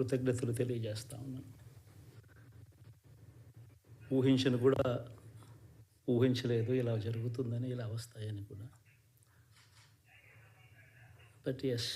కృతజ్ఞతలు తెలియజేస్తా ఉన్నాను. ఊహించను కూడా ఊహించలేదు ఇలా జరుగుతుందని ఇలా వస్తాయని కూడా. But yes